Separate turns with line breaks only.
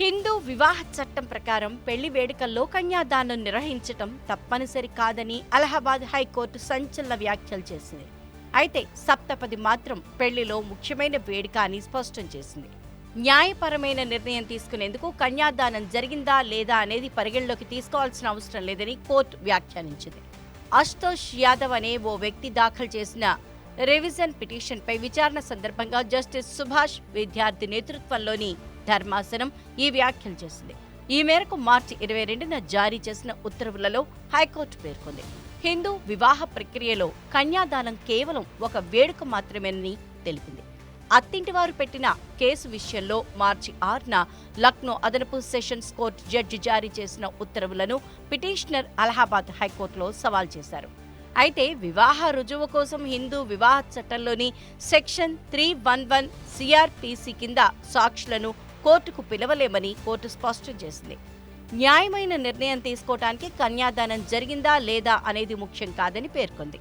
హిందూ వివాహ చట్టం ప్రకారం పెళ్ళి వేడుకల్లో కన్యాదానం నిర్వహించటం తప్పనిసరి కాదని అలహాబాద్ హైకోర్టు సంచలన వ్యాఖ్యలు చేసింది. అయితే సప్తపది మాత్రం పెళ్ళిలో ముఖ్యమైన వేడుక అని స్పష్టం చేసింది. న్యాయపరమైన నిర్ణయం తీసుకునేందుకు కన్యాదానం జరిగిందా లేదా అనేది పరిగణలోకి తీసుకోవాల్సిన అవసరం లేదని కోర్టు వ్యాఖ్యానించింది. అశుతోష్ యాదవ్ అనే ఓ వ్యక్తి దాఖలు చేసిన రివిజన్ పిటిషన్పై విచారణ సందర్భంగా జస్టిస్ సుభాష్ విద్యార్థి నేతృత్వంలోని ధర్మాసనం ఈ వ్యాఖ్యలు చేసింది. ఈ మేరకు మార్చి ఇరవై రెండున జారీ చేసిన ఉత్తర్వులలో హైకోర్టు పేర్కొంది. హిందూ వివాహ ప్రక్రియలో కన్యాదానం కేవలం ఒక వేడుక మాత్రమేనని తెలిపింది. అత్తింటి వారు పెట్టిన కేసు విషయంలో మార్చి ఆరున లక్నో అదనపు సెషన్స్ కోర్టు జడ్జి జారీ చేసిన ఉత్తర్వులను పిటిషనర్ అలహాబాద్ హైకోర్టులో సవాల్ చేశారు. అయితే వివాహ రుజువు కోసం హిందూ వివాహ చట్టంలోని section three one one CRPC కింద సాక్షులను కోర్టుకు పిలవలేమని కోర్టు స్పష్టం చేసింది. న్యాయమైన నిర్ణయం తీసుకోవటానికి కన్యాదానం జరిగిందా లేదా అనేది ముఖ్యం కాదని పేర్కొంది.